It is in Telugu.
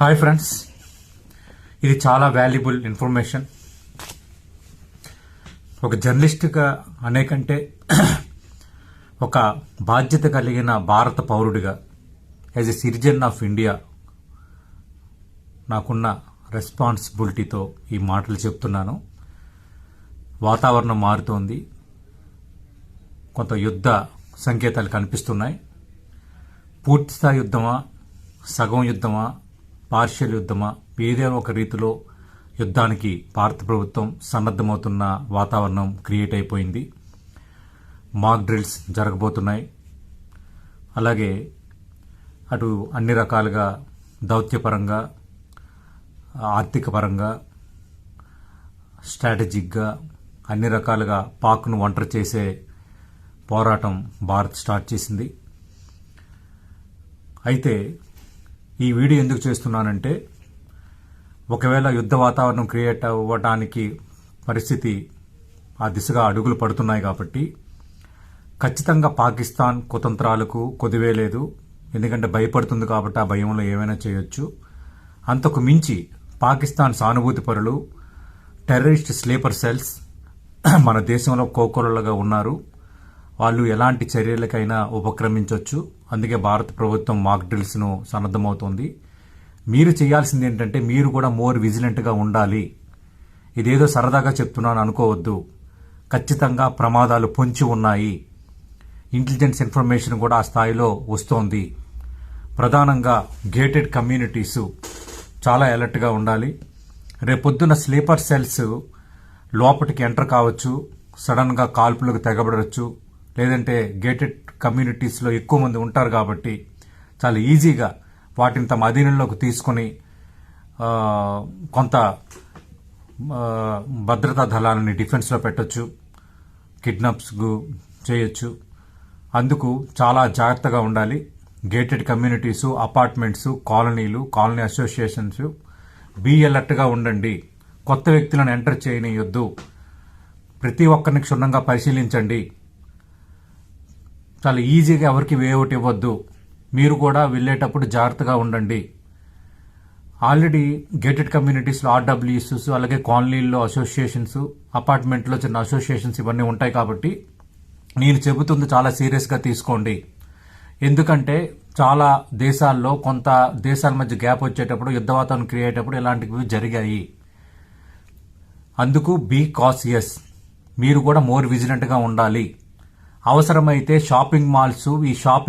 హాయ్ ఫ్రెండ్స్ ఇది చాలా వాల్యుబుల్ ఇన్ఫర్మేషన్ ఒక జర్నలిస్ట్గా అనేకంటే ఒక బాధ్యత కలిగిన భారత పౌరుడిగా as a citizen of India నాకున్న రెస్పాన్సిబిలిటీతో ఈ మాటలు చెప్తున్నాను. వాతావరణం మారుతోంది. కొంత యుద్ధ సంకేతాలు కనిపిస్తున్నాయి. పూర్తిస్థాయి యుద్ధమా? సగం యుద్ధమా? పార్షియల్ యుద్ధమా ఏదైనా ఒక రీతిలో యుద్ధానికి భారత ప్రభుత్వం సన్నద్ధమవుతున్న వాతావరణం క్రియేట్ అయిపోయింది. మాక్ డ్రిల్స్ జరగబోతున్నాయి. అలాగే అటు అన్ని రకాలుగా దౌత్యపరంగా ఆర్థిక పరంగా స్ట్రాటజిక్గా అన్ని రకాలుగా పాక్ను ఒంటరి చేసే పోరాటం భారత్ స్టార్ట్ చేసింది. అయితే ఈ వీడియో ఎందుకు చేస్తున్నానంటే ఒకవేళ యుద్ధ వాతావరణం క్రియేట్ అవ్వడానికి పరిస్థితి ఆ దిశగా అడుగులు పడుతున్నాయి కాబట్టి ఖచ్చితంగా పాకిస్తాన్ కుతంత్రాలకు కొదివేలేదు ఎందుకంటే భయపడుతుంది కాబట్టి ఆ భయంలో ఏమైనా చేయొచ్చు. అంతకు మించి పాకిస్తాన్ సానుభూతి పరులు టెర్రరిస్ట్ స్లీపర్ సెల్స్ మన దేశంలో కోకొలలుగా ఉన్నారు. వాళ్ళు ఎలాంటి చర్యలకైనా ఉపక్రమించవచ్చు అందుకే భారత ప్రభుత్వం మాక్ డ్రిల్స్ను సన్నద్ధమవుతోంది. మీరు చేయాల్సింది ఏంటంటే మీరు కూడా మోర్ విజిలెంట్గా ఉండాలి. ఇదేదో సరదాగా చెప్తున్నాను అనుకోవద్దు. ఖచ్చితంగా ప్రమాదాలు పొంచి ఉన్నాయి. ఇంటెలిజెన్స్ ఇన్ఫర్మేషన్ కూడా ఆ స్థాయిలో వస్తోంది. ప్రధానంగా గేటెడ్ కమ్యూనిటీస్ చాలా అలర్ట్గా ఉండాలి. రేపొద్దున స్లీపర్ సెల్స్ లోపలికి ఎంటర్ కావచ్చు. సడన్గా కాల్పులకు తెగబడవచ్చు లేదంటే గేటెడ్ కమ్యూనిటీస్లో ఎక్కువ మంది ఉంటారు కాబట్టి చాలా ఈజీగా వాటిని తమ అధీనంలోకి తీసుకొని కొంత భద్రతా దళాలని డిఫెన్స్లో పెట్టొచ్చు కిడ్నాప్స్ చేయొచ్చు. అందుకు చాలా జాగ్రత్తగా ఉండాలి. గేటెడ్ కమ్యూనిటీసు అపార్ట్మెంట్స్ కాలనీలు కాలనీ అసోసియేషన్స్ బీ అలర్ట్గా ఉండండి. కొత్త వ్యక్తులను ఎంటర్ చేయనియొద్దు. ప్రతి ఒక్కరిని క్షుణ్ణంగా పరిశీలించండి. చాలా ఈజీగా ఎవరికి వేఅవుట్ ఇవ్వద్దు. మీరు కూడా వెళ్ళేటప్పుడు జాగ్రత్తగా ఉండండి. ఆల్రెడీ గేటెడ్ కమ్యూనిటీస్లో ఆర్డబ్ల్యూఎస్ఎస్ అలాగే కాలనీల్లో అసోసియేషన్స్ అపార్ట్మెంట్లో చిన్న అసోసియేషన్స్ ఇవన్నీ ఉంటాయి కాబట్టి నేను చెబుతుంది చాలా సీరియస్గా తీసుకోండి. ఎందుకంటే చాలా దేశాల్లో కొంత దేశాల మధ్య గ్యాప్ వచ్చేటప్పుడు యుద్ధ వాతావరణం క్రియేట్ అయ్యేటప్పుడు ఇలాంటివి జరిగాయి. అందుకు బీ కాసియస్ మీరు కూడా మోర్ విజిలెంట్గా ఉండాలి. అవసరమైతే షాపింగ్ మాల్స్ ఈ షాపింగ్